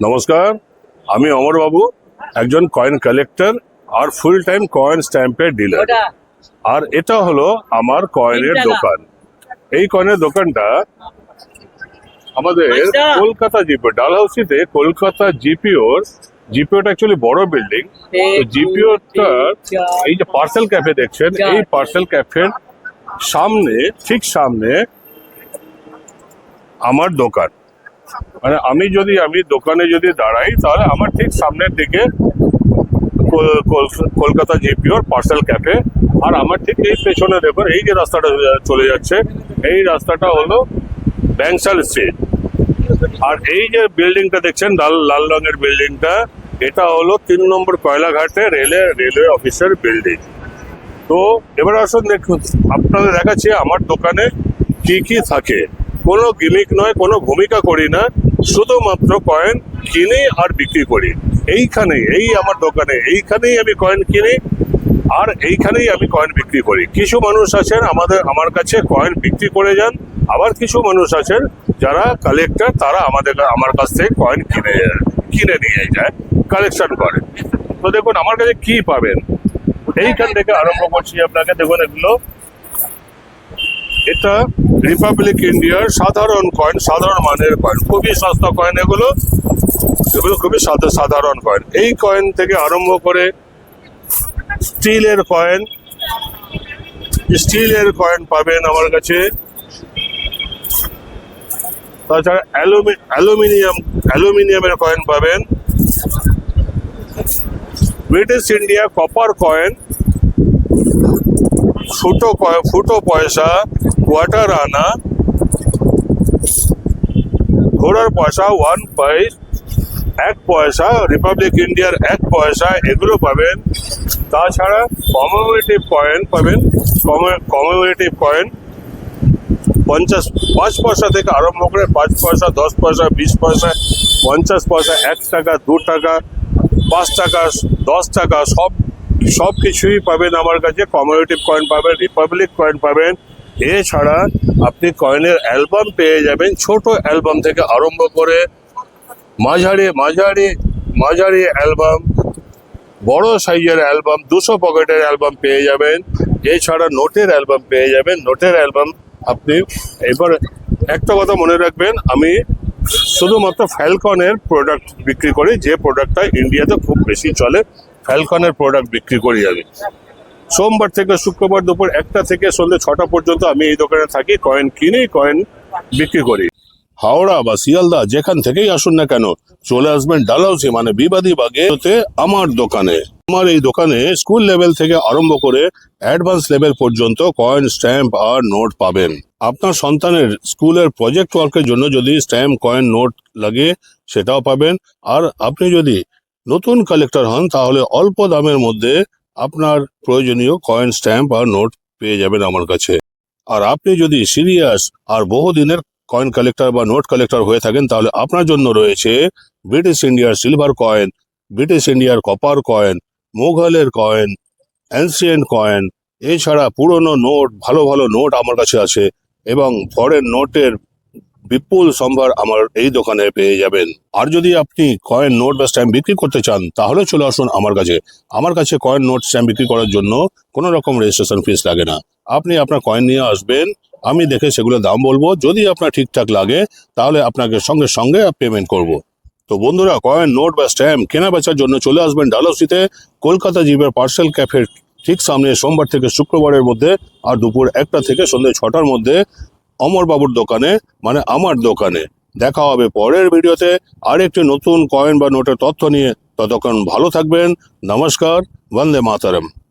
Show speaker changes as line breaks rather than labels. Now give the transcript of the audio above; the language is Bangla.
নমস্কার আমি অমর বাবু একজন কয়েন কালেক্টর আর ফুল টাইম কয়েন স্ট্যাম্পের ডিলার আর এটা হলো আমার কয়েনের দোকান। এই কয়েনের দোকানটা আমাদের
আচ্ছা।
কলকাতা জিপিও ডালহাউসিতে কলকাতা জিপিওর জিপিওটা অ্যাকচুয়ালি বড় বিল্ডিং তো জিপিওটা এই যে পার্সেল ক্যাফে দেখছেন এই পার্সেল ক্যাফের সামনে ঠিক সামনে আমার দোকান। মানে আমি যদি, আমি দোকানে যদি দাঁড়াই, তাহলে আমার ঠিক সামনের দিকে কল- কল- কলকাতা জিপিওর পার্সেল ক্যাফে। আর আমার ঠিক এই পেছনে দেখুন, এই যে রাস্তাটা চলে যাচ্ছে, এই রাস্তাটা হলো ব্যাংসাল স্ট্রিট। আর এই যে বিল্ডিংটা দেখছেন, লাল লাল রঙের বিল্ডিংটা, এটা হলো তিন নম্বর কয়লাঘাটে রেলে, রেলওয়ে অফিসের বিল্ডিং। তো এবার আসুন দেখুন, আপনাদের দেখাচ্ছি আমার দোকানে কি কি থাকে। কোনো গিমিক নয়, কোনো ভূমিকা করি না, শুধুমাত্র কয়েন কিনি আর বিক্রি করি। এইখানে এই আমার দোকানে, এইখানেই আমি কয়েন কিনি আর এইখানেই আমি কয়েন বিক্রি করি। কিছু মানুষ আছেন আমাদের, আমার কাছে কয়েন বিক্রি করে যান, আবার কিছু মানুষ আছেন যারা কালেক্টর তারা আমাদের আমার কাছ থেকে কয়েন কিনে কিনে নিয়ে যায় কালেকশন করে। তো দেখুন, আমার কাছে কি পাবেন? এইখান থেকে আরম্ভ করছি আপনাকে, দেখুন এগুলো। এটা রিপাবলিক ইন্ডিয়ার সাধারণ কয়েন সাধারণ মানের কয়েন খুবই সস্তা কয়েন এগুলো। এগুলো খুবই সাধা- সাধারণ কয়েন এই কয়েন থেকে আরম্ভ করে স্টিলের কয়েন স্টিলের কয়েন পাবেন আমার কাছে। তাছাড়া অ্যালুমি অ্যালুমিনিয়াম অ্যালুমিনিয়ামের কয়েন পাবেন। ব্রিটিশ ইন্ডিয়া কপার কয়েন ফুটো ফুটো পয়সা। কোয়ার্টার আনা ঘোড়ার পয়সা ওয়ান পাইস এক পয়সা রিপাবলিক ইন্ডিয়ার এক পয়সা এগুলো পাবেন তাছাড়া কমেমোরেটিভ পয়েন্ট পাবেন কমেমোরেটিভ পয়েন্ট পঞ্চাশ পাঁচ পয়সা থেকে আরম্ভ করে পাঁচ পয়সা দশ পয়সা বিশ পয়সা পঞ্চাশ পয়সা এক টাকা দু টাকা পাঁচ টাকা দশ টাকা সব সব কিছুই পাবেন আমার কাছে। কমিউনিটিভ কয়েন পাবেন রিপাবলিক কয়েন পাবেন। এছাড়া আপনি কয়েনের অ্যালবাম পেয়ে যাবেন, ছোট অ্যালবাম থেকে আরম্ভ করে মাঝারি মাঝারি মাঝারি অ্যালবাম, বড় সাইজের অ্যালবাম, দুশো পকেটের অ্যালবাম পেয়ে যাবেন। এছাড়া নোটের অ্যালবাম পেয়ে যাবেন। নোটের অ্যালবাম আপনি এবার একটা কথা মনে রাখবেন, আমি শুধুমাত্র ফ্যালকনের প্রোডাক্ট বিক্রি করি, যে প্রোডাক্টটা ইন্ডিয়াতে খুব বেশি চলে ফ্যালকনের প্রোডাক্ট বিক্রি করি আমি। সোমবার থেকে শুক্রবার দুপুর একটা থেকে সন্ধ্যে ছটা পর্যন্ত আমি এই দোকানে থাকি কয়েন কিনি কয়েন বিক্রি করি। হাওড়া বা শিয়ালদা যেখান থেকেই আসুন না কেন, চলে আসবেন ডালহাউসি মানে বিবাদী বাগে আমার দোকানে। আমার এই দোকানে স্কুল লেভেল থেকে আরম্ভ করে অ্যাডভান্স লেভেল পর্যন্ত কয়েন স্ট্যাম্প আর নোট পাবেন। আপনার সন্তানের স্কুলের প্রজেক্ট ওয়ার্কের জন্য যদি স্ট্যাম্প কয়েন নোট লাগে, সেটাও পাবেন। আর আপনি যদি নতুন কালেক্টর হন, তাহলে অল্প দামের মধ্যে আপনার প্রয়োজনীয় কয়েন স্ট্যাম্প আর নোট পেয়ে যাবেন আমার কাছে। আর আপনি যদি সিরিয়াস আর বহুদিনের কয়েন কালেক্টর বা নোট কালেক্টর হয়ে থাকেন, তাহলে আপনার জন্য রয়েছে ব্রিটিশ ইন্ডিয়ার সিলভার কয়েন ব্রিটিশ ইন্ডিয়ার কপার কয়েন মোঘলের কয়েন অ্যান্সিয়েন্ট কয়েন এছাড়া পুরনো নোট ভালো ভালো নোট আমার কাছে আছে এবং ফরেন নোটের বিপুল সম্ভার আমার এই দোকানে পেয়ে যাবেন। আর যদি আপনি কয়েন নোট বা স্ট্যাম্প বিক্রি করতে চান, তাহলে চলে আসুন আমার কাছে। আমার কাছে কয়েন নোট, স্ট্যাম্প বিক্রি করার জন্য কোনো রকম রেজিস্ট্রেশন ফিস লাগে না। আপনি আপনার কয়েন নিয়ে আসবেন, আমি দেখে সেগুলো দাম বলব। যদি আপনার ঠিকঠাক লাগে, তাহলে আপনাকে সঙ্গে সঙ্গে পেমেন্ট করব। তো বন্ধুরা, কয়েন নোট বা স্ট্যাম্প কেনা বেচার জন্য চলে আসবেন ডালহৌসিতে, কলকাতা জিপের পার্সেল ক্যাফের ঠিক সামনে সোমবার থেকে শুক্রবারের মধ্যে আর দুপুর একটা থেকে সন্ধ্যে ছটার মধ্যে অমর বাবুর দোকানে মানে আমার দোকানে। দেখা হবে পরের ভিডিওতে। আরেকটি নতুন কয়েন বা নোটের তথ্য নিয়ে। ততক্ষণ ভালো থাকবেন। নমস্কার। বন্দে মাতারম।